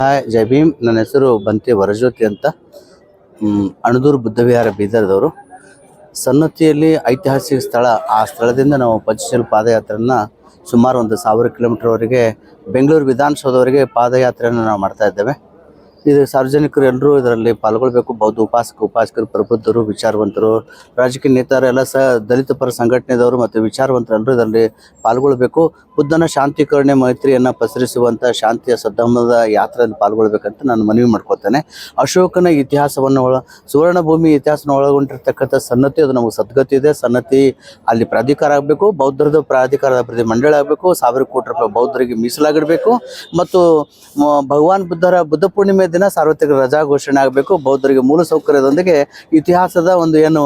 Hi, ಜೈ ಭೀಮ್. ನನ್ನ ಹೆಸರು ಬಂತಿ ವರಜ್ಯೋತಿ ಅಂತ. ಅಣದೂರು ಬುದ್ಧವಿಹಾರ ಬೀದರ್ದವರು. ಸನ್ನತಿಯಲ್ಲಿ ಐತಿಹಾಸಿಕ ಸ್ಥಳ, ಆ ಸ್ಥಳದಿಂದ ನಾವು ಪಂಚಶೀಲ ಪಾದಯಾತ್ರೆಯನ್ನು ಸುಮಾರು ಒಂದು ಸಾವಿರ ಕಿಲೋಮೀಟರ್ವರೆಗೆ ಬೆಂಗಳೂರು ವಿಧಾನಸೌಧವರೆಗೆ ಪಾದಯಾತ್ರೆಯನ್ನು ನಾವು ಮಾಡ್ತಾ ಇದ್ದೇವೆ. ಇದು ಸಾರ್ವಜನಿಕರು ಎಲ್ಲರೂ ಇದರಲ್ಲಿ ಪಾಲ್ಗೊಳ್ಬೇಕು. ಬೌದ್ಧ ಉಪಾಸಕ, ಉಪಾಸಕರು, ಪ್ರಬುದ್ಧರು, ವಿಚಾರವಂತರು, ರಾಜಕೀಯ ನೇತಾರೆಲ್ಲ ಸಹ ದಲಿತ ಪರ ಸಂಘಟನೆದವರು ಮತ್ತು ವಿಚಾರವಂತರು ಎಲ್ಲರೂ ಇದರಲ್ಲಿ ಪಾಲ್ಗೊಳ್ಬೇಕು. ಬುದ್ಧನ ಶಾಂತಿ ಕರುಣೆ ಮೈತ್ರಿಯನ್ನು ಪಸರಿಸುವಂಥ ಶಾಂತಿಯ ಸದ್ಧಮದ ಯಾತ್ರೆಯಲ್ಲಿ ಪಾಲ್ಗೊಳ್ಬೇಕಂತ ನಾನು ಮನವಿ ಮಾಡ್ಕೊತೇನೆ ಅಶೋಕನ ಇತಿಹಾಸವನ್ನು ಒಳ ಸುವರ್ಣ ಭೂಮಿ ಇತಿಹಾಸನ ಒಳಗೊಂಡಿರ್ತಕ್ಕಂಥ ಸನ್ನತಿ ಅದು ನಮಗೆ ಸದ್ಗತಿ ಇದೆ. ಸನ್ನತಿ ಅಲ್ಲಿ ಪ್ರಾಧಿಕಾರ ಆಗಬೇಕು, ಬೌದ್ಧರದ ಪ್ರಾಧಿಕಾರದ ಪ್ರತಿ ಮಂಡಳಿ ಆಗಬೇಕು, ಸಾವಿರ ಕೋಟಿ ರೂಪಾಯಿ ಬೌದ್ಧರಿಗೆ ಮೀಸಲಾಗಿಡಬೇಕು. ಮತ್ತು ಭಗವಾನ್ ಬುದ್ಧರ ಬುದ್ಧ ಪೂರ್ಣಿಮೆ ದಿನ ಸಾರ್ವತ್ರಿಕ ರಜಾ ಘೋಷಣೆ ಆಗಬೇಕು. ಬೌದ್ಧರಿಗೆ ಮೂಲ ಸೌಕರ್ಯದೊಂದಿಗೆ ಇತಿಹಾಸದ ಒಂದು ಏನು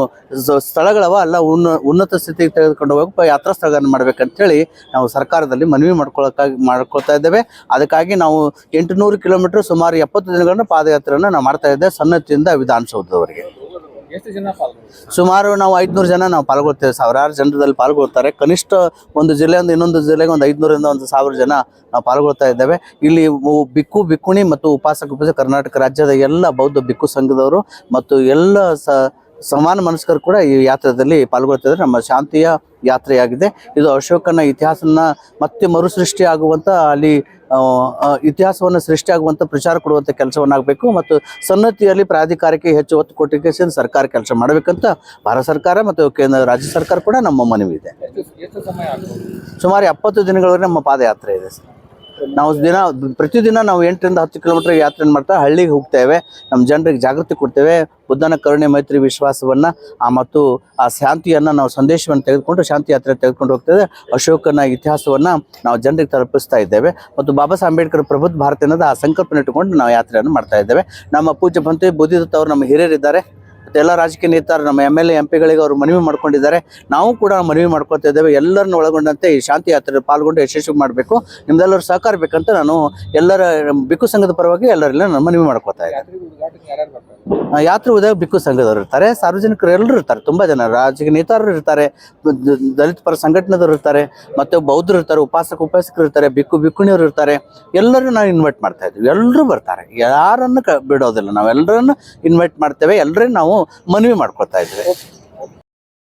ಸ್ಥಳಗಳವ, ಅಲ್ಲ ಉನ್ನ, ಉನ್ನತ ಸ್ಥಿತಿಗೆ ತೆಗೆದುಕೊಂಡು ಹೋಗಿ ಯಾತ್ರಾ ಸ್ಥಳಗಳನ್ನು ಮಾಡ್ಬೇಕಂತೇಳಿ ನಾವು ಸರ್ಕಾರದಲ್ಲಿ ಮನವಿ ಮಾಡ್ಕೊಳ್ಳೋಕ್ಕಾಗಿ ಮಾಡ್ಕೊಳ್ತಾ ಇದ್ದೇವೆ. ಅದಕ್ಕಾಗಿ ನಾವು ಎಂಟುನೂರು ಕಿಲೋಮೀಟರ್ ಸುಮಾರು ಎಪ್ಪತ್ತು ದಿನಗಳನ್ನು ಪಾದಯಾತ್ರೆಯನ್ನು ನಾವು ಮಾಡ್ತಾ ಇದ್ದೇವೆ ಸನ್ನತಿಯಿಂದ ವಿಧಾನಸೌಧದವರೆಗೆ. ಸುಮಾರು ನಾವು ಐದ್ನೂರು ಜನ ನಾವು ಪಾಲ್ಗೊಳ್ತೇವೆ. ಸಾವಿರಾರು ಜನರಲ್ಲಿ ಪಾಲ್ಗೊಳ್ತಾರೆ. ಕನಿಷ್ಠ ಒಂದು ಜಿಲ್ಲೆಯಿಂದ ಇನ್ನೊಂದು ಜಿಲ್ಲೆಗೆ ಒಂದು ಐದ್ನೂರಿಂದ ಒಂದು ಸಾವಿರ ಜನ ನಾವು ಪಾಲ್ಗೊಳ್ತಾ ಇದ್ದೇವೆ. ಇಲ್ಲಿ ಬಿಕ್ಕು, ಬಿಕ್ಕುಣಿ ಮತ್ತು ಉಪಾಸಕ ಕರ್ನಾಟಕ ರಾಜ್ಯದ ಎಲ್ಲ ಬೌದ್ಧ ಬಿಕ್ಕು ಸಂಘದವರು ಮತ್ತು ಎಲ್ಲ ಸಮಾನ ಮನಸ್ಕರು ಕೂಡ ಈ ಯಾತ್ರೆಯಲ್ಲಿ ಪಾಲ್ಗೊಳ್ತಿದ್ದಾರೆ. ನಮ್ಮ ಶಾಂತಿಯ ಯಾತ್ರೆಯಾಗಿದೆ. ಇದು ಅಶೋಕನ ಇತಿಹಾಸನ ಮತ್ತೆ ಮರುಸೃಷ್ಟಿ ಆಗುವಂತ ಅಲ್ಲಿ ಇತಿಹಾಸವನ್ನು ಸೃಷ್ಟಿಯಾಗುವಂಥ ಪ್ರಚಾರ ಕೊಡುವಂಥ ಕೆಲಸವನ್ನಾಗಬೇಕು ಮತ್ತು ಸನ್ನತಿಯಲ್ಲಿ ಪ್ರಾಧಿಕಾರಕ್ಕೆ ಹೆಚ್ಚು ಒತ್ತು ಕೊಟ್ಟಿಗೆ ಸರ್ಕಾರ ಕೆಲಸ ಮಾಡಬೇಕಂತ ಭಾರತ ಸರ್ಕಾರ ಮತ್ತು ಕೇಂದ್ರ ರಾಜ್ಯ ಸರ್ಕಾರ ಕೂಡ ನಮ್ಮ ಮನವಿ ಇದೆ ಸುಮಾರು ಎಪ್ಪತ್ತು ದಿನಗಳವರೆಗೆ ನಮ್ಮ ಪಾದಯಾತ್ರೆ ಇದೆ ಸರ್. ನಾವು ದಿನ, ಪ್ರತಿದಿನ ನಾವು ಎಂಟರಿಂದ ಹತ್ತು ಕಿಲೋಮೀಟರ್ ಯಾತ್ರೆ ಮಾಡ್ತಾ ಹಳ್ಳಿಗೆ ಹೋಗ್ತೇವೆ. ನಮ್ಮ ಜನರಿಗೆ ಜಾಗೃತಿ ಕೊಡ್ತೇವೆ. ಬುದ್ಧನ ಕರುಣೆ ಮೈತ್ರಿ ವಿಶ್ವಾಸವನ್ನು, ಆ ಮತ್ತು ಆ ಶಾಂತಿಯನ್ನು ನಾವು ಸಂದೇಶವನ್ನು ತೆಗೆದುಕೊಂಡು ಶಾಂತಿ ಯಾತ್ರೆ ತೆಗೆದುಕೊಂಡು ಹೋಗ್ತೇವೆ. ಅಶೋಕನ ಇತಿಹಾಸವನ್ನು ನಾವು ಜನರಿಗೆ ತಲುಪಿಸ್ತಾ ಇದ್ದೇವೆ. ಮತ್ತು ಬಾಬಾ ಸಾಹೇಬ್ ಅಂಬೇಡ್ಕರ್ ಪ್ರಬುದ್ಧ ಭಾರತ ಅನ್ನೋದು ಆ ಸಂಕಲ್ಪನೆ ಇಟ್ಟುಕೊಂಡು ನಾವು ಯಾತ್ರೆಯನ್ನು ಮಾಡ್ತಾ ಇದ್ದೇವೆ. ನಮ್ಮ ಪೂಜ್ಯ ಬಂತೆ ಬುದ್ಧಿದತ್ತ ಅವರು ನಮ್ಮ ಹಿರಿಯರಿದ್ದಾರೆ. ಮತ್ತು ಎಲ್ಲ ರಾಜಕೀಯ ನೇತಾರು ನಮ್ಮ ಎಂ ಎಲ್ ಎ ಎಂ ಪಿಗಳಿಗೆ ಅವರು ಮನವಿ ಮಾಡ್ಕೊಂಡಿದ್ದಾರೆ. ನಾವು ಕೂಡ ಮನವಿ ಮಾಡ್ಕೊತಾ ಇದ್ದೇವೆ. ಎಲ್ಲರನ್ನು ಒಳಗೊಂಡಂತೆ ಈ ಶಾಂತಿ ಯಾತ್ರೆ ಪಾಲ್ಗೊಂಡು ಯಶಸ್ವಿ ಮಾಡಬೇಕು. ನಿಮ್ದೆಲ್ಲರೂ ಸಹಕಾರ ಬೇಕಂತ ನಾನು ಎಲ್ಲರ ಬಿಕ್ಕು ಸಂಘದ ಪರವಾಗಿ ಎಲ್ಲರೆಲ್ಲ ನಾನು ಮನವಿ ಮಾಡ್ಕೊತಾ ಇದ್ದೇನೆ. ಯಾತ್ರೆ ಉದಯ ಬಿಕ್ಕು ಸಂಘದವರು ಇರ್ತಾರೆ. ಸಾರ್ವಜನಿಕರು ಎಲ್ಲರೂ ಇರ್ತಾರೆ. ತುಂಬ ಜನ ರಾಜಕೀಯ ನೇತಾರರು ಇರ್ತಾರೆ. ದಲಿತ ಪರ ಸಂಘಟನೆದವರು ಇರ್ತಾರೆ. ಮತ್ತೆ ಬೌದ್ಧರು ಇರ್ತಾರೆ ಉಪಾಸಕ ಉಪಾಸಕರು ಇರ್ತಾರೆ ಬಿಕ್ಕು ಬಿಕ್ಕುಣಿಯವರು ಇರ್ತಾರೆ. ಎಲ್ಲರೂ ನಾವು ಇನ್ವೈಟ್ ಮಾಡ್ತಾ ಇದ್ವಿ ಎಲ್ಲರೂ ಬರ್ತಾರೆ. ಯಾರನ್ನು ಕ ಬಿಡೋದಿಲ್ಲ. ನಾವೆಲ್ಲರನ್ನು ಇನ್ವೈಟ್ ಮಾಡ್ತೇವೆ. ಎಲ್ಲರೇ ನಾವು ಮನವಿ ಮಾಡ್ಕೊತಾ ಇದ್ವಿ.